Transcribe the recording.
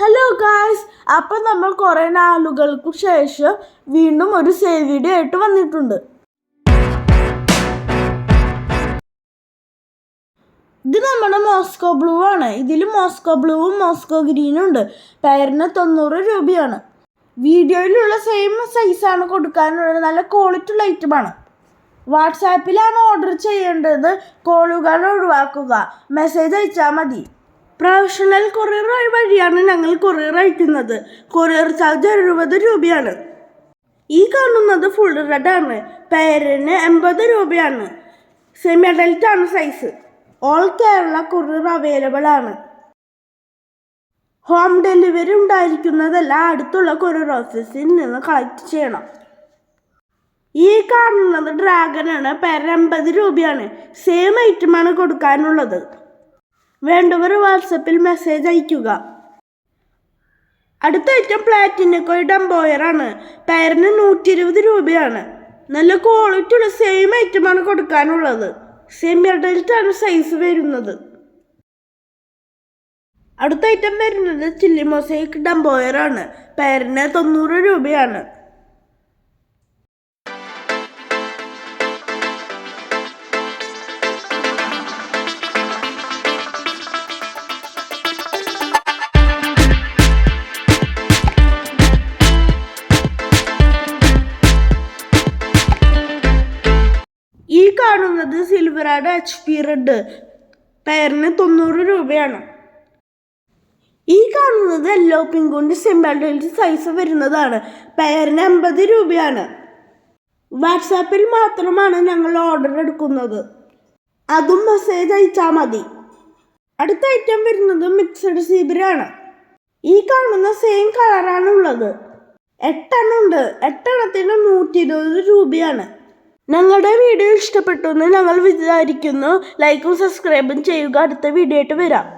Hello guys അപ്പം നമ്മൾ കുറേ നാളുകൾക്ക് ശേഷം വീണ്ടും ഒരു സേവ് വീഡിയോ ആയിട്ട് വന്നിട്ടുണ്ട്. ഇത് നമ്മുടെ മോസ്കോ ബ്ലൂ ആണ്. ഇതിൽ മോസ്കോ ബ്ലൂവും മോസ്കോ ഗ്രീനും ഉണ്ട്. പേരിന് തൊണ്ണൂറ് രൂപയാണ്. വീഡിയോയിലുള്ള സെയിം സൈസാണ് കൊടുക്കാനുള്ളത്. നല്ല ക്വാളിറ്റി ഉള്ള ഐറ്റമാണ് വാട്സാപ്പിലാണ് ഓർഡർ ചെയ്യേണ്ടത്. കോളുകൾ ഒഴിവാക്കുക. മെസ്സേജ് അയച്ചാൽ മതി. പ്രൊഫഷണൽ കൊറിയർ വഴിയാണ് ഞങ്ങൾ കൊറിയർ അയക്കുന്നത്. കൊറിയർ ചാർജ് എഴുപത് രൂപയാണ്. ഈ കാണുന്നത് ഫുൾ റെഡ് ആണ്. പേരിന് എൺപത് രൂപയാണ്. സെമി അഡൽറ്റ് ആണ് size all Kerala courier available ആണ്. ഹോം ഡെലിവറി ഉണ്ടായിരിക്കുന്നതല്ല അടുത്തുള്ള കൊറിയർ ഓഫീസിൽ നിന്ന് കളക്ട് ചെയ്യണം. ഈ കാണുന്നത് ഡ്രാഗൺ ആണ്. പേര് എൺപത് രൂപയാണ്. സെയിം ഐറ്റമാണ് കൊടുക്കാനുള്ളത്. വേണ്ടവർ വാട്സപ്പിൽ മെസ്സേജ് അയയ്ക്കുക. അടുത്ത ഐറ്റം പ്ലാറ്റിനക്കോയ് ഡംബോയർ ആണ്. പേരിന് നൂറ്റി ഇരുപത് രൂപയാണ്. നല്ല ക്വാളിറ്റി ഉള്ള സെയിം ഐറ്റമാണ് കൊടുക്കാനുള്ളത്. സെയിം ഇടയിലാണ് സൈസ് വരുന്നത്. അടുത്ത ഐറ്റം വരുന്നത് ചില്ലി മൊസൈക്ക് ഡംബോയർ ആണ്. പേരിന് തൊണ്ണൂറ് രൂപയാണ്. കാണുന്നത് സിൽവറാഡ് എച്ച് പി റെഡ് പേരിന് തൊണ്ണൂറ് രൂപയാണ്. ഈ കാണുന്നത് യെല്ലോ പിങ്കുണ്ട് സിമ്പിൾ സൈസ് വരുന്നതാണ്. പേരിന് അമ്പത് രൂപയാണ്. വാട്സാപ്പിൽ മാത്രമാണ് ഞങ്ങൾ ഓർഡർ എടുക്കുന്നത്. അതും മെസ്സേജ് അയച്ചാൽ മതി. അടുത്ത ഐറ്റം വരുന്നത് മിക്സഡ് സീബിരാണ് ഈ കാണുന്ന സെയിം കളറാണ് ഉള്ളത് എട്ടെണ്ണം ഉണ്ട് എട്ടെണ്ണത്തിന് നൂറ്റി ഇരുപത് രൂപയാണ്. ഞങ്ങളുടെ വീഡിയോ ഇഷ്ടപ്പെട്ടു എന്ന് ഞങ്ങൾ വിചാരിക്കുന്നു. ലൈക്കും സബ്സ്ക്രൈബും ചെയ്യുക. അടുത്ത വീഡിയോ ആയിട്ട് വരാം.